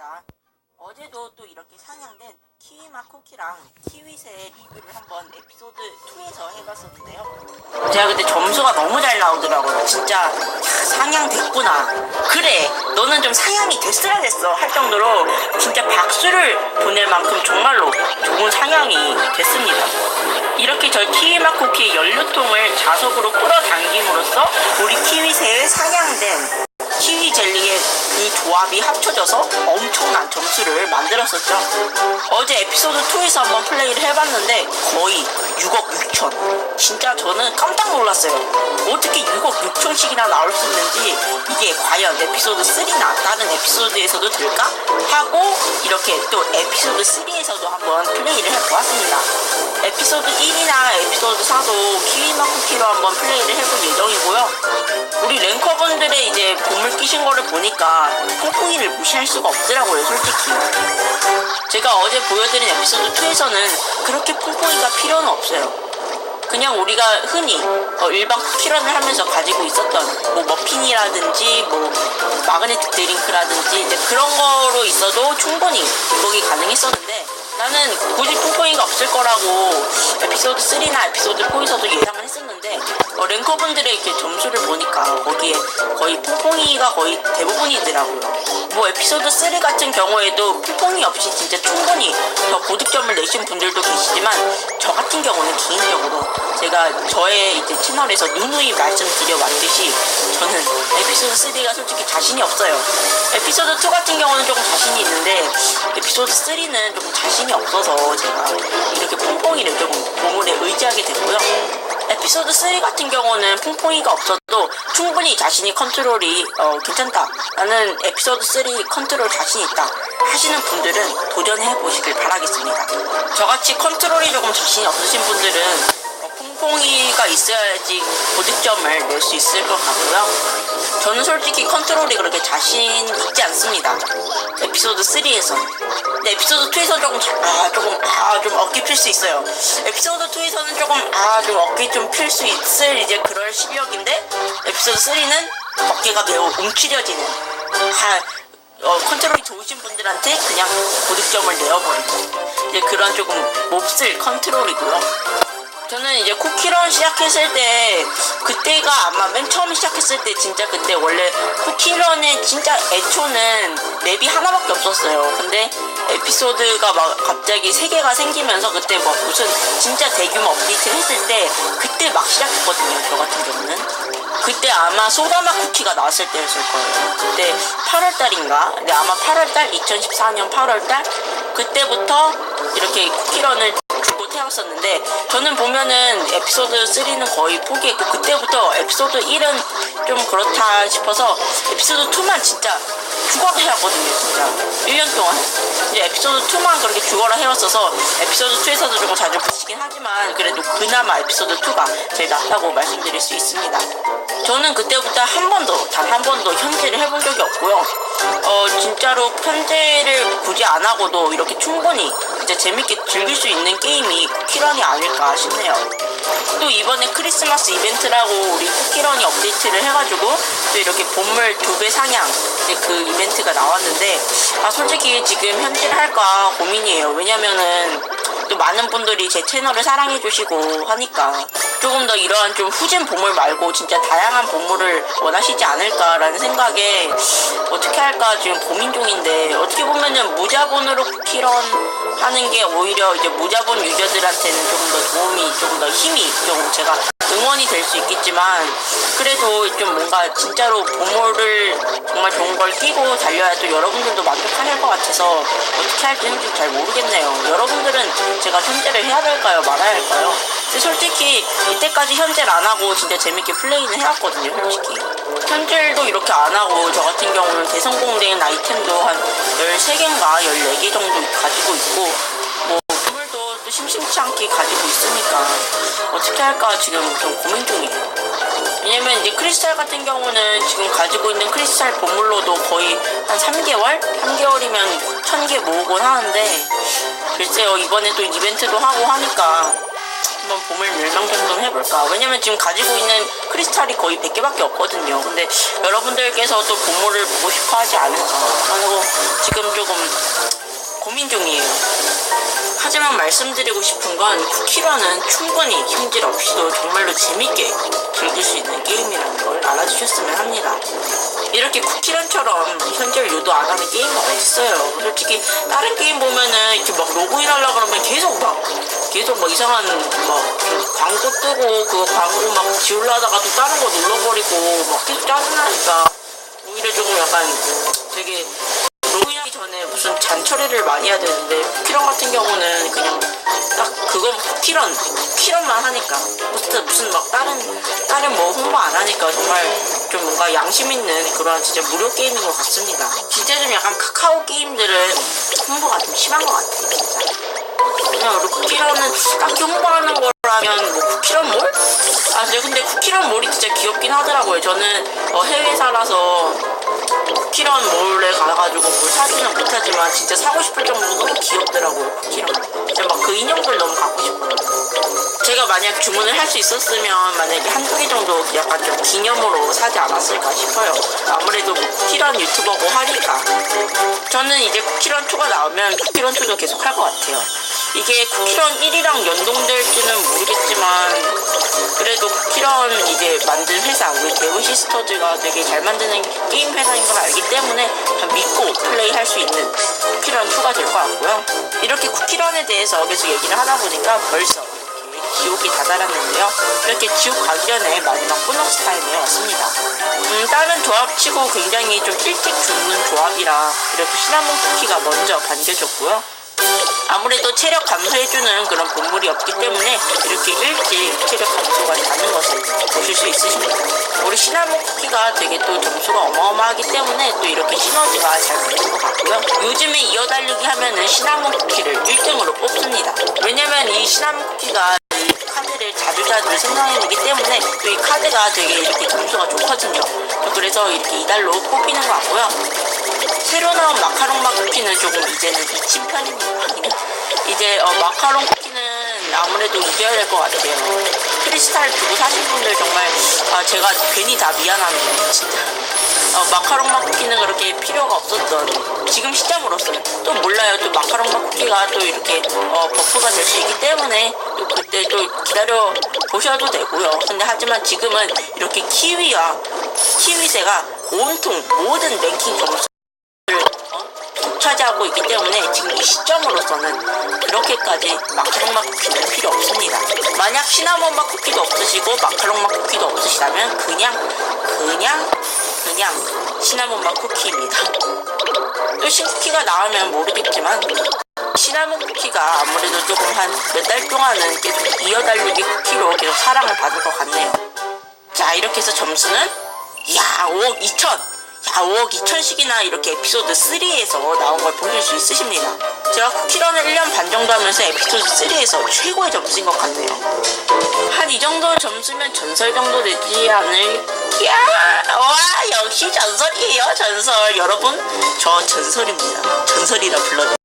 있습니다. 어제도 또 이렇게 상향된 키위맛 쿠키랑 키위새 리뷰를 한번 에피소드 2에서 해봤었는데요. 제가 그때 점수가 너무 잘 나오더라고요. 진짜 상향됐구나. 그래, 너는 좀 상향이 됐어야 됐어 할 정도로 진짜 박수를 보낼 만큼 정말로 좋은 상향이 됐습니다. 이렇게 저 키위맛 쿠키의 연료통을 자석으로 끌어당김으로써 우리 키위새의 상향된 키위 젤리의 그 조합이 합쳐져서 엄청난 점수를 만들었었죠. 어제 에피소드 2에서 한번 플레이를 해봤는데 거의 6억 6천. 진짜 저는 깜짝 놀랐어요. 어떻게 6억 6천씩이나 나올 수 있는지 이게 과연 에피소드 3나 다른 에피소드에서도 될까? 하고 이렇게 또 에피소드 3에서도 한번 플레이를 해보았습니다. 에피소드 1이나 에피소드 4도 키위맛 쿠키로 한번 플레이를 해볼 예정이고요. 우리 랭커분들의 이제 보물 끼신 거를 보니까 퐁퐁이를 무시할 수가 없더라고요, 솔직히. 제가 어제 보여드린 에피소드 2에서는 그렇게 퐁퐁이가 필요는 없어요. 그냥 우리가 흔히 어, 일반 쿠키런을 하면서 가지고 있었던 뭐 머핀이라든지 뭐 마그네틱 드링크라든지 이제 그런 거로 있어도 충분히 기록이 가능했었는데 나는 굳이 퐁퐁이가 없을 거라고 에피소드 3나 에피소드 4에서도 예상을 했었는데 어, 랭커분들의 이렇게 점수를 보니까 거기에 거의 퐁퐁이가 거의 대부분이더라고요. 뭐 에피소드 3 같은 경우에도 퐁퐁이 없이 진짜 충분히 더 고득점을 내신 분들도 계시지만 저 같은 경우는 개인적으로 제가 저의 이제 채널에서 누누이 말씀드려 왔듯이 저는 에피소드 3가 솔직히 자신이 없어요. 에피소드 2 같은 경우는 조금 자신이 있는데 에피소드 3는 조금 자신이 없어서 제가 이렇게 퐁퐁이를 조금 보물에 의지하게. 에피소드 3 같은 경우는 퐁퐁이가 없어도 충분히 자신이 컨트롤이 어, 괜찮다. 나는 에피소드 3 컨트롤 자신 있다. 하시는 분들은 도전해 보시길 바라겠습니다. 저같이 컨트롤이 조금 자신이 없으신 분들은 어, 퐁퐁이가 있어야지 고득점을 낼 수 있을 것 같고요. 저는 솔직히 컨트롤이 그렇게 자신 있지 않습니다. 에피소드 3에서. 근데 에피소드 2에서 조금, 자- 아, 조금, 아, 좀 어깨 필 수 있어요. 에피소드 2에서는 조금, 아, 좀 어깨 좀 필 수 있을 이제 그럴 실력인데, 에피소드 3는 어깨가 매우 움츠려지는, 아, 어, 컨트롤이 좋으신 분들한테 그냥 고득점을 내어버리고, 이제 그런 조금 몹쓸 컨트롤이고요. 저는 이제 쿠키런 시작했을 때 그때가 아마 맨 처음 시작했을 때 진짜 그때 원래 쿠키런의 진짜 애초는 맵이 하나밖에 없었어요. 근데 에피소드가 막 갑자기 세 개가 생기면서 그때 뭐 무슨 진짜 대규모 업데이트를 했을 때 그때 막 시작했거든요. 저 같은 경우는. 그때 아마 소다맛 쿠키가 나왔을 때였을 거예요. 그때 8월달인가? 네, 아마 8월달? 2014년 8월달? 그때부터 이렇게 쿠키런을 주고 태웠었는데 저는 보면은 에피소드 3는 거의 포기했고 그때부터 에피소드 1은 좀 그렇다 싶어서 에피소드 2만 진짜 죽어라 해왔거든요 진짜. 1년 동안. 이제 에피소드 2만 그렇게 죽어라 해왔어서 에피소드 2에서도 조금 자주 붙이긴 하지만 그래도 그나마 에피소드 2가 제일 낫다고 말씀드릴 수 있습니다. 저는 그때부터 한 번도 단 한 번도 현질을 해본 적이 없고요. 어 진짜로 편제를 굳이 안 하고도 이렇게 충분히 진짜 재밌게 즐길 수 있는 게임이 쿠키런이 아닐까 싶네요. 또 이번에 크리스마스 이벤트라고 우리 쿠키런이 업데이트를 해가지고 또 이렇게 본물 두 배 상향 이제 그 이벤트가 나왔는데 아 솔직히 지금 현질 할까 고민이에요. 왜냐면은 또 많은 분들이 제 채널을 사랑해주시고 하니까 조금 더 이러한 좀 후진 보물 말고 진짜 다양한 보물을 원하시지 않을까라는 생각에 어떻게 할까 지금 고민 중인데 어떻게 보면은 무자본으로 쿠키런 하는 게 오히려 이제 무자본 유저들한테는 조금 더 도움이 조금 더 힘이 좀 제가 응원이 될 수 있겠지만 그래도 좀 뭔가 진짜로 보물을 정말 좋은 걸 끼고 달려야 또 여러분들도 만족하실 것 같아서 어떻게 할지 잘 모르겠네요. 여러분들은 제가 현재를 해야 될까요? 말아야 할까요? 솔직히 이때까지 현재를 안 하고 진짜 재밌게 플레이는 해왔거든요, 솔직히. 현질도 이렇게 안 하고 저 같은 경우는 대성공된 아이템도 한 13개인가 14개 정도 가지고 있고 뭐 보물도 또 심심치 않게 가지고 있으니까 어떻게 할까 지금 좀 고민 중이에요. 왜냐면 이제 크리스탈 같은 경우는 지금 가지고 있는 크리스탈 보물로도 거의 한 3개월? 3개월이면 1000개 모으곤 하는데 글쎄요 이번에 또 이벤트도 하고 하니까 한번 봄을 멸망전동 해볼까? 왜냐면 지금 가지고 있는 크리스탈이 거의 100개밖에 없거든요. 근데 여러분들께서 또 보물을 보고 싶어 하지 않을까 그래서 지금 조금 고민 중이에요 하지만 말씀드리고 싶은 건 쿠키런은 충분히 힘질 없이도 정말로 재밌게 즐길 수 있는 게임이라는 걸 알아주셨으면 합니다. 이렇게 쿠키런처럼 현질 유도 안 하는 게임이 어딨어요. 솔직히 다른 게임 보면은 이렇게 막 로그인 하려고 그러면 계속 막 계속 막 이상한 막 광고 뜨고 그 광고 막 지우려다가 또 다른 거 눌러버리고 막 계속 짜증나니까 오히려 조금 약간 되게 로그인하기 전에 무슨 잔처리를 많이 해야 되는데 쿠키런 같은 경우는 그냥 딱 그건 쿠키런 쿠키런만 하니까 무슨 무슨 막 다른 다른 뭐 홍보 안 하니까 정말 좀 뭔가 양심 있는 그런 진짜 무료 게임인 것 같습니다. 진짜 좀 약간 카카오 게임들은 홍보가 좀 심한 것 같아요, 진짜. 그냥 쿠키런은 딱히 홍보하는 거 라면 뭐 쿠키런 몰? 아 근데 쿠키런 몰이 진짜 귀엽긴 하더라고요. 저는 어, 해외 살아서 쿠키런 몰에 가가지고 뭘 사지는 못하지만 진짜 사고 싶을 정도로 너무 귀엽더라고요 쿠키런 진짜 막그 인형들 너무 갖고 싶어요. 제가 만약 주문을 할 수 있었으면 만약에 한두 개 정도 약간 좀 기념으로 사지 않았을까 싶어요. 아무래도 뭐 쿠키런 유튜버고 하니까. 저는 이제 쿠키런 2가 나오면 쿠키런 2도 계속 할 것 같아요 이게 쿠키런 1이랑 연동될지는 모르겠지만 그래도 쿠키런 이제 만든 회사 우리 대우 시스터즈가 되게 잘 만드는 게임 회사인 걸 알기 때문에 좀 믿고 플레이할 수 있는 쿠키런 2가 될 것 같고요. 이렇게 쿠키런에 대해서 계속 얘기를 하다 보니까 벌써 지옥이 다다랐는데요. 이렇게 지옥 전에 마지막 보너스 타임에 왔습니다. 음, 다른 조합치고 굉장히 좀 일찍 죽는 조합이라 이렇게 시나몬 쿠키가 먼저 반겨줬고요 아무래도 체력 감소해주는 그런 본물이 없기 때문에 이렇게 일찍 체력 감소가 되는 것을 보실 수 있으십니다. 우리 시나몬 쿠키가 되게 또 점수가 어마어마하기 때문에 또 이렇게 시너지가 잘 되는 것 같고요. 요즘에 이어달리기 하면은 시나몬 쿠키를 1등으로 뽑습니다. 왜냐면 이 시나몬 쿠키가 이 카드를 자주 자주 생성해내기 때문에 또 이 카드가 되게 이렇게 점수가 좋거든요. 그래서 이렇게 이달로 뽑히는 것 같고요. 새로 나온 마카롱 맛 쿠키는 조금 이제는 미친 편입니다. 이제 어, 마카롱 쿠키는 아무래도 이겨야 될 것 같아요. 크리스탈 두고 사신 분들 정말 아, 제가 괜히 다 미안합니다. 진짜. 어, 마카롱 맛 쿠키는 그렇게 필요가 없었던 지금 시점으로서는 또 몰라요. 또 마카롱 맛 쿠키가 또 이렇게 어, 버프가 될 수 있기 때문에 또 그때 또 기다려 보셔도 되고요. 근데 하지만 지금은 이렇게 키위와 키위새가 온통 모든 랭킹 점수 차지하고 있기 때문에 지금 이 시점으로서는 그렇게까지 마카롱 맛 쿠키는 필요 없습니다. 만약 시나몬 맛 쿠키도 없으시고 마카롱 맛 쿠키도 없으시다면 그냥 그냥 그냥 시나몬 맛 쿠키입니다. 또 신쿠키가 나오면 모르겠지만 시나몬 쿠키가 아무래도 조금 한 몇 달 동안은 계속 이어달리기 쿠키로 계속 사랑을 받을 것 같네요. 자 이렇게 해서 점수는 야 5억 2천 야 5억 2천씩이나 이렇게 에피소드 3에서 나온 걸 보실 수 있으십니다. 제가 쿠키런을 1년 반 정도 하면서 에피소드 3에서 최고의 점수인 것 같네요. 한 이 정도 점수면 전설 정도 되지 않을까? 와 역시 전설이에요 전설 여러분 저 전설입니다. 전설이라 불러도